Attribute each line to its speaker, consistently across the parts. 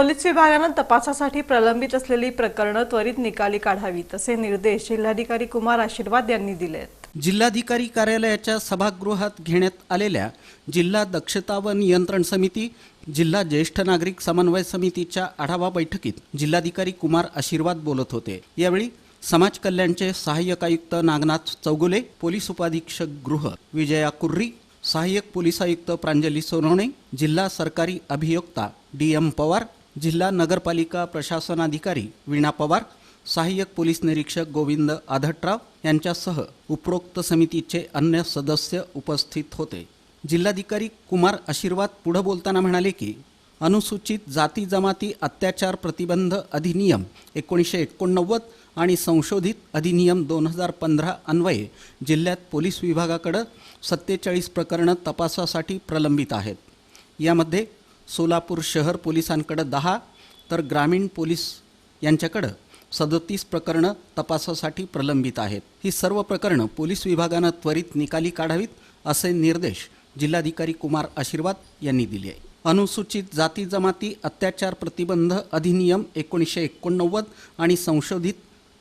Speaker 1: Police विभागानं तपासासाठी प्रलंबित असलेली प्रकरणं त्वरित निकाली काढावी तसे निर्देश जिल्हाधिकारी कुमार आशीर्वाद यांनी दिले आहेत
Speaker 2: जिल्हाधिकारी कार्यालयाच्या सभागृहात घेण्यात आलेल्या जिल्हा दक्षता व नियंत्रण समिती जिल्हा ज्येष्ठ नागरिक समन्वय समितीच्या आढावा बैठकीत जिल्हाधिकारी कुमार आशीर्वाद बोलत होते. यावेळी समाज कल्याणचे सहाय्यक आयुक्त नागनाथ चौगुले पोलीस उपाधीक्षक गृह विजया कुर्री सहाय्यक पोलीस आयुक्त प्रांजली सोनवणे जिल्हा सरकारी अभियोक्ता डी एम पवार जिल्हा नगरपालिका प्रशासनाधिकारी वीणा पवार सहाय्यक पोलीस निरीक्षक गोविंद आधटराव यांच्यासह उपरोक्त समितीचे अन्य सदस्य उपस्थित होते. जिल्हाधिकारी कुमार आशीर्वाद पुढं बोलताना म्हणाले की अनुसूचित जाती जमाती अत्याचार प्रतिबंध अधिनियम एकोणीसशे एकोणनव्वद आणि संशोधित अधिनियम दोन हजार पंधरा अन्वये जिल्ह्यात पोलीस विभागाकडं सत्तेचाळीस प्रकरणं तपासासाठी प्रलंबित आहेत. यामध्ये सोलापूर शहर पोलिसांकडं दहा तर ग्रामीण पोलीस यांच्याकडं सदतीस प्रकरणं तपासासाठी प्रलंबित आहेत. ही सर्व प्रकरणं पोलीस विभागानं त्वरित निकाली काढावीत असे निर्देश जिल्हाधिकारी कुमार आशीर्वाद यांनी दिले आहे अनुसूचित जाती जमाती अत्याचार प्रतिबंध अधिनियम एकोणीसशे एकोणनव्वद आणि संशोधित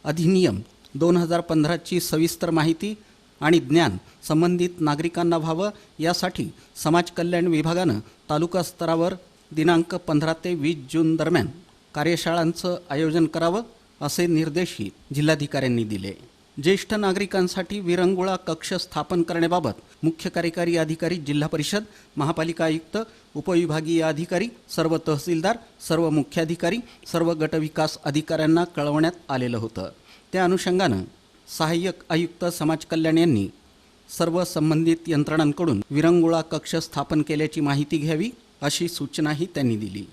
Speaker 2: अधिनियम दोन हजार पंधराची सविस्तर माहिती आणि ज्ञान संबंधित नागरिकांना व्हावं यासाठी समाज कल्याण विभागानं तालुका स्तरावर दिनांक पंधरा ते वीस जून दरम्यान कार्यशाळांचं आयोजन करावं असे निर्देशही जिल्हाधिकाऱ्यांनी दिले. ज्येष्ठ नागरिकांसाठी विरंगुळा कक्ष स्थापन करण्याबाबत मुख्य कार्यकारी अधिकारी जिल्हा परिषद महापालिका आयुक्त उपविभागीय अधिकारी सर्व तहसीलदार सर्व मुख्याधिकारी सर्व गटविकास अधिकाऱ्यांना कळवण्यात आलेलं होतं. त्या अनुषंगानं सहाय्यक आयुक्त समाज कल्याण यांनी सर्व संबंधित यंत्रणांकडून विरंगुळा कक्ष स्थापन केल्याची माहिती घ्यावी अशी सूचनाही त्यांनी दिली.